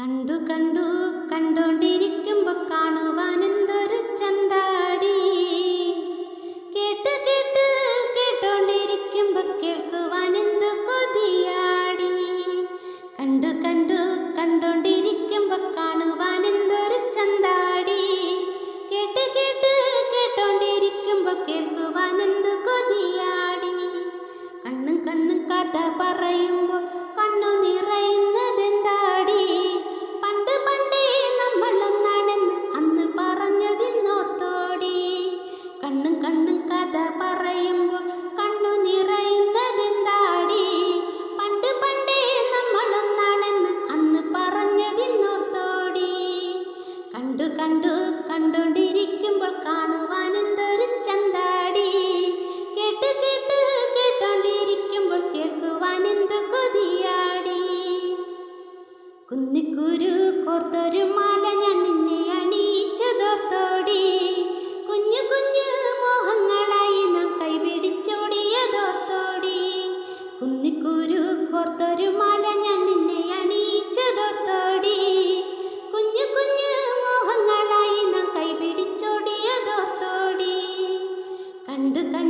കണ്ടു കണ്ടു കണ്ടോണ്ടിരിക്കുമ്പോ കാണുവാൻ എന്തൊരു ചന്താടി. കേട്ട് കേട്ട് കേട്ടോണ്ടിരിക്കുമ്പോ കേൾക്കുവാൻ എന്തു കൊതിയാടി. കണ്ടു കണ്ടു കണ്ടോണ്ടിരിക്കുമ്പോ കാണുവാൻ എന്തൊരു ചന്താടി. കേട്ട് കേട്ട് കേട്ടോണ്ടിരിക്കുമ്പോ കേൾക്കുവാൻ എന്തു കൊതിയാടി. കണ്ണും കണ്ണും കഥ പറയുമ്പോൾ കുന്നിക്കുരു കോർത്തൊരു മാല ഞാൻ നിന്നെ അണിയിച്ചതോർത്തോടി. കുഞ്ഞു കുഞ്ഞു മോഹങ്ങളായി നാം കൈപിടിച്ചോടിയതോർത്തോടി. കുന്നിക്കുരു കോർത്തൊരു മാല ഞാൻ നിന്നെ അണിയിച്ചതോർത്തോടി. കുഞ്ഞു കുഞ്ഞു മോഹങ്ങളായി നാം കൈപിടിച്ചോടിയതോർത്തോടി. കണ്ടു കണ്ടു